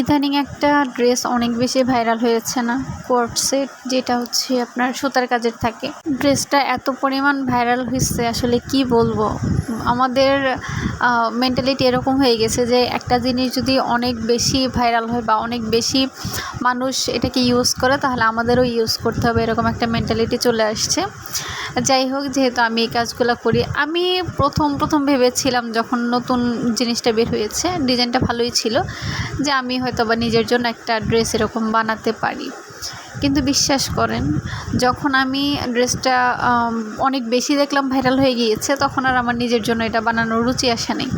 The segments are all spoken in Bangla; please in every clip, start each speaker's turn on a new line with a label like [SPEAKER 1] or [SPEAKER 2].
[SPEAKER 1] ইদানিং একটা ড্রেস অনেক বেশি ভাইরাল হয়েছে না? কোর্ট সেট, যেটা হচ্ছে আপনার সুতার কাজের থাকে। ড্রেসটা এত পরিমাণ ভাইরাল হয়েছে আসলে কি বলব? আমাদের মেন্টালিটি এরকম হয়ে গেছে যে একটা জিনিস যদি অনেক বেশি ভাইরাল হয় বা অনেক বেশি মানুষ এটাকে ইউজ করে, তাহলে আমাদেরও ইউজ করতে হবে, এরকম একটা মেন্টালিটি চলে আসছে। যাই হোক, যেহেতু আমি এই কাজগুলো করি, আমি প্রথম প্রথম ভেবেছিলাম যখন নতুন জিনিসটা বের হয়েছে, ডিজাইনটা ভালোই ছিল, যে আমি হয়তো বা নিজের জন্য একটা ড্রেস এরকম বানাতে পারি। কিন্তু বিশ্বাস করেন, যখন আমি ড্রেসটা অনেক বেশি দেখলাম ভাইরাল হয়ে গিয়েছে, তখন আর আমার নিজের জন্য এটা বানানোর রুচি আসে নেই।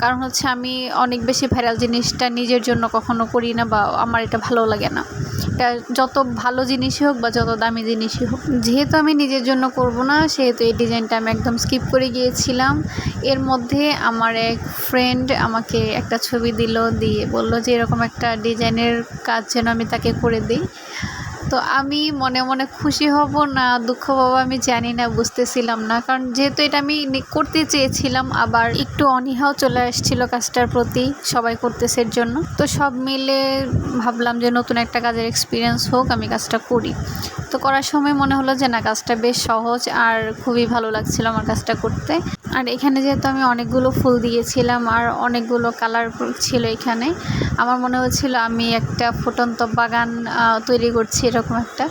[SPEAKER 1] কারণ হচ্ছে আমি অনেক বেশি ভাইরাল জিনিসটা নিজের জন্য কখনো করি না বা আমার এটা ভালো লাগে না। এটা যত ভালো জিনিসই হোক বা যত দামি জিনিসই হোক, যেহেতু আমি নিজের জন্য করব না, সেহেতু এই ডিজাইনটা আমি একদম স্কিপ করে গিয়েছিলাম। এর মধ্যে আমার এক ফ্রেন্ড আমাকে একটা ছবি দিল, দিয়ে বলল যে এরকম একটা ডিজাইনের কাজ যেন আমি তাকে করে দিই। তো আমি মনে মনে খুশি হব না, দুঃখ পাবো আমি জানি না, বুঝতেছিলাম না। কারণ যেহেতু এটা আমি করতে চেয়েছিলাম, আবার একটু অনীহাও চলে আসছিল কাজটার প্রতি, সবাই করতেছে জন্য। তো সব মিলে ভাবলাম যে নতুন একটা কাজের এক্সপিরিয়েন্স হোক, আমি কাজটা করি। তো করার সময় মনে হলো যে না, কাজটা বেশ সহজ আর খুবই ভালো লাগছিল আমার কাজটা করতে। আর এখানে যেহেতু আমি অনেকগুলো ফুল দিয়েছিলাম আর অনেকগুলো কালার ছিল এখানে, আমার মনে হচ্ছিল আমি একটা ফুটন্ত বাগান তৈরি করছি এরকম একটা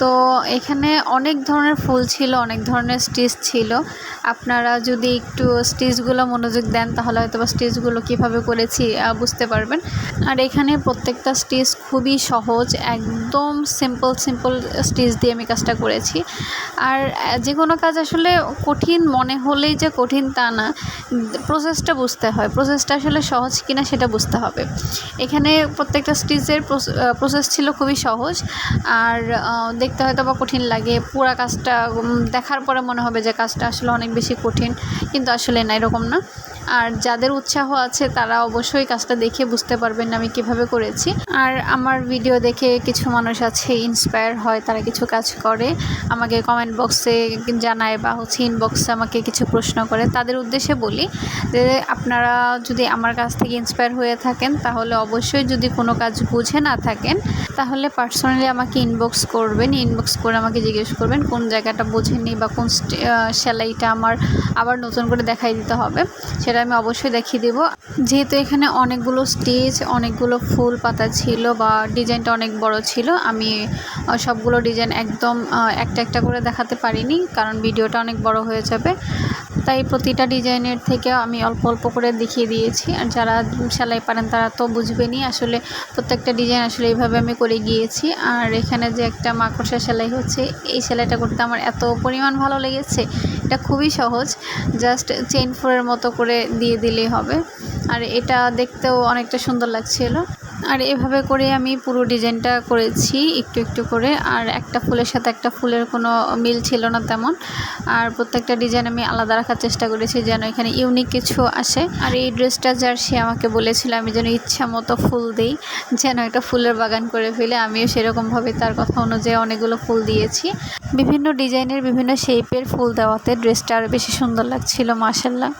[SPEAKER 1] তো এখানে অনেক ধরনের ফুল ছিল, অনেক ধরনের স্টিচ ছিল। আপনারা যদি একটু স্টিচগুলো মনোযোগ দেন, তাহলে হয়তো বা স্টিচগুলো কীভাবে করেছি বুঝতে পারবেন। আর এখানে প্রত্যেকটা স্টিচ খুবই সহজ, একদম সিম্পল সিম্পল স্টিচ দিয়ে আমি কাজটা করেছি। আর যে কোনো কাজ আসলে কঠিন মনে হলেই যে কঠিন তা না প্রসেসটা বুঝতে হয়। প্রসেসটা আসলে সহজ কিনা সেটা বুঝতে হবে। এখানে প্রত্যেকটা স্টিচের প্রসেস ছিল খুবই সহজ। আর দেখতে হয়তো বা কঠিন লাগে। পুরা কাজটা দেখার পরে মনে হবে যে কাজটা আসলে অনেক বেশি কঠিন, কিন্তু আসলে না, এরকম না। আর যাদের উৎসাহ আছে তারা অবশ্যই কাজটা দেখে বুঝতে পারবেন আমি কীভাবে করেছি। আর আমার ভিডিও দেখে কিছু মানুষ আছে ইন্সপায়ার হয়, তারা কিছু কাজ করে, আমাকে কমেন্ট বক্সে জানায় বা হচ্ছে ইনবক্সে আমাকে কিছু প্রশ্ন করে। তাদের উদ্দেশ্যে বলি যে আপনারা যদি আমার কাছ থেকে ইন্সপায়ার হয়ে থাকেন, তাহলে অবশ্যই যদি কোনো কাজ বুঝে না থাকেন, তাহলে পার্সোনালি আমাকে ইনবক্স করবেন। ইনবক্স করে আমাকে জিজ্ঞেস করবেন কোন জায়গাটা বোঝেননি বা কোন সেলাইটা আমার আবার নতুন করে দেখাই দিতে হবে। সেটা সেটা আমি অবশ্যই দেখিয়ে দেবো। যেহেতু এখানে অনেকগুলো স্টেজ, অনেকগুলো ফুল পাতা ছিল বা ডিজাইনটা অনেক বড় ছিল, আমি সবগুলো ডিজাইন একদম একটা একটা করে দেখাতে পারিনি, কারণ ভিডিওটা অনেক বড় হয়ে যাবে। তাই প্রতিটা ডিজাইনের থেকে আমি অল্প অল্প করে দেখিয়ে দিয়েছি। আর যারা সেলাই পারেন তারা তো বুঝবেনই। আসলে প্রত্যেকটা ডিজাইন আসলে এইভাবে আমি করে গিয়েছি। আর এখানে যে একটা মাকড়সা সেলাই হচ্ছে, এই সেলাইটা করতে আমার এত পরিমাণ ভালো লেগেছে, এটা খুবই সহজ। জাস্ট চেইন ফোরের মতো করে দিয়ে দিলেই হবে। আর এটা দেখতেও অনেকটা সুন্দর লাগছিল। আর এভাবে করে আমি পুরো ডিজাইনটা করেছি একটু একটু করে। আর একটা ফুলের সাথে একটা ফুলের কোনো মিল ছিল না তেমন। আর প্রত্যেকটা ডিজাইন আমি আলাদা রাখার চেষ্টা করেছি যেন এখানে ইউনিক কিছু আসে। আর এই ড্রেসটা যার, সে আমাকে বলেছিল, আমি যেন ইচ্ছা মতো ফুল দিই, যেন একটা ফুলের বাগান করে ফেলে। আমিও সেরকমভাবে তার কথা অনুযায়ী অনেকগুলো ফুল দিয়েছি। বিভিন্ন ডিজাইনের বিভিন্ন শেপের ফুল দেওয়াতে ড্রেসটা আরও বেশি সুন্দর লাগছিল মাসাল্লাহ